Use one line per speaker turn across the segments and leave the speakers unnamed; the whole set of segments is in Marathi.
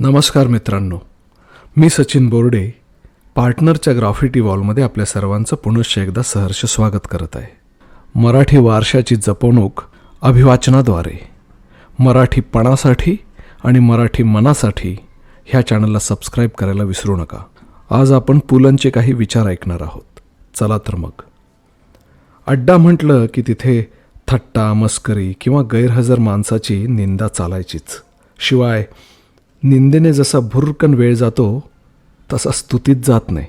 नमस्कार मित्रांनो. मी सचिन बोर्डे पार्टनरच्या ग्राफिटी वॉलमध्ये आपल्या सर्वांचं पुनश्च एकदा सहर्ष स्वागत करत आहे. मराठी वारशाची जपवणूक अभिवाचनाद्वारे मराठीपणासाठी आणि मराठी मनासाठी ह्या चॅनलला सबस्क्राईब करायला विसरू नका. आज आपण पुलंचे काही विचार ऐकणार आहोत. चला तर मग. अड्डा म्हटलं की तिथे थट्टा मस्करी किंवा गैरहजर माणसाची निंदा चालायचीच. शिवाय निंदेने जसा भुरकन वेळ जातो तसा स्तुतीत जात नाही.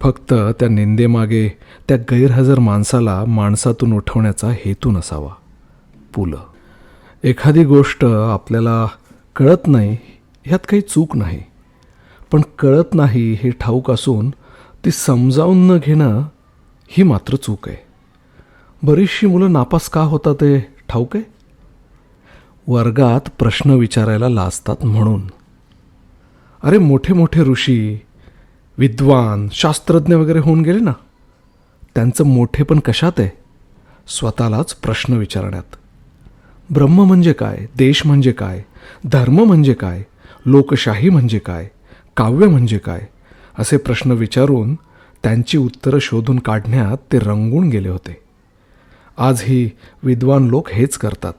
फक्त त्या निंदेमागे त्या गैरहजर माणसाला माणसातून उठवण्याचा हेतू नसावा. पुलं. एखादी गोष्ट आपल्याला कळत नाही ह्यात काही चूक नाही. पण कळत नाही हे ठाऊक असून ती समजावून न घेणं ही मात्र चूक आहे. बरीचशी मुलं नापास का होतात ते ठाऊक आहे? वर्गात प्रश्न विचारायला लाजतात म्हणून. अरे मोठे मोठे ऋषी विद्वान शास्त्रज्ञ वगैरे होऊन गेले ना? त्यांचं मोठे पण कशात आहे? स्वतःलाच प्रश्न विचारण्यात. ब्रह्म म्हणजे काय? देश म्हणजे काय? धर्म म्हणजे काय? लोकशाही म्हणजे काय? काव्य म्हणजे काय? असे प्रश्न विचारून त्यांची उत्तरं शोधून काढण्यात ते रंगून गेले होते. आजही विद्वान लोक हेच करतात.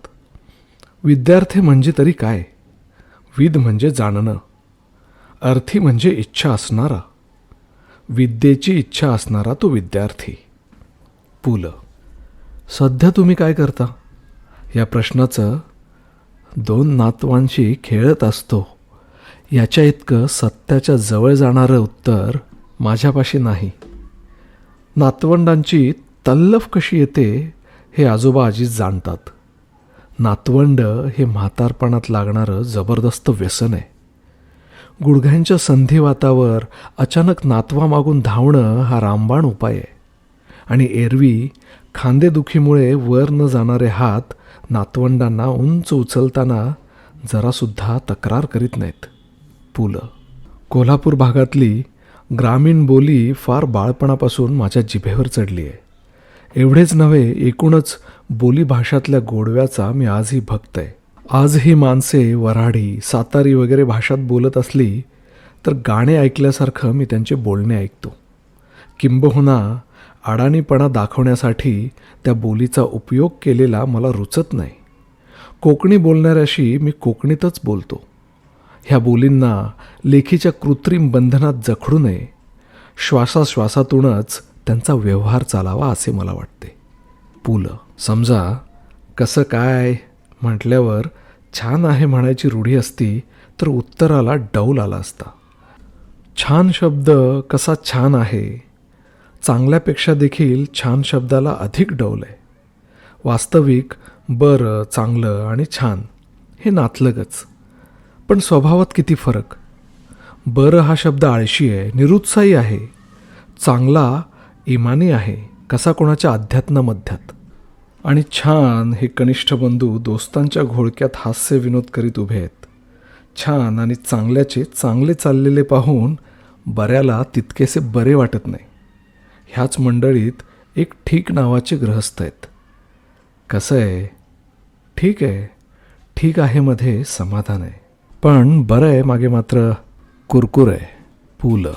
विद्यार्थी म्हणजे तरी काय? विद म्हणजे जाणणं. अर्थी म्हणजे इच्छा असणारा. विद्येची इच्छा असणारा तो विद्यार्थी. पु ल सध्या तुम्ही काय करता? या प्रश्नाचं दोन नातवांशी खेळत असतो. याच्या इतकं सत्याच्या जवळ जाणारं उत्तर माझ्यापाशी नाही. नातवंडांची तल्लफ कशी येते हे आजोबा आजीच जाणतात. नातवंड हे म्हातारपणात लागणारं जबरदस्त व्यसन आहे. गुडघ्यांच्या संधिवातावर अचानक नातवा मागून धावणं हा रामबाण उपाय आहे. आणि एरवी खांदेदुखीमुळे वर न जाणारे हात नातवंडांना उंच उचलताना जरासुद्धा तक्रार करीत नाहीत. पुलं. कोल्हापूर भागातली ग्रामीण बोली फार बाळपणापासून माझ्या जिभेवर चढली आहे. एवढेच नव्हे एकूणच बोलीभाषातल्या गोडव्याचा मी आजही भक्त आहे. आज ही माणसे वऱ्हाडी सातारी वगैरे भाषात बोलत असली तर गाणे ऐकल्यासारखं मी त्यांचे बोलणे ऐकतो. किंबहुना अडाणीपणा दाखवण्यासाठी त्या बोलीचा उपयोग केलेला मला रुचत नाही. कोकणी बोलणाऱ्याशी मी कोकणीतच बोलतो. ह्या बोलींना लेखीच्या कृत्रिम बंधनात जखडू नये. श्वासाश्वासातूनच त्यांचा व्यवहार चालावा असे मला वाटते. पुलं समजा कसं काय? म्हटल्यावर छान आहे म्हणायची रूढी असती तर उत्तराला डौल आला असता. छान शब्द कसा छान आहे? चांगल्यापेक्षा देखील छान शब्दाला अधिक डौल आहे. वास्तविक बरं चांगलं आणि छान हे नातलगच. पण स्वभावात किती फरक? बरं हा शब्द आळशी आहे निरुत्साही आहे. चांगला इमानी आहे कसा कोणाच्या अध्यात्नामध्यात आणि छान हे कनिष्ठ बंधू दोस्तांच्या घोळक्यात हास्य विनोद करीत उभे आहेत. छान आणि चांगल्याचे चांगले चाललेले पाहून बऱ्याला तितकेसे बरे वाटत नाही. ह्याच मंडळीत एक ठीक नावाचे ग्रहस्थ आहेत. कसं आहे? ठीक आहे. ठीक आहे मध्ये समाधान आहे. पण बरं आहे मागे मात्र कुरकुर आहे पुलं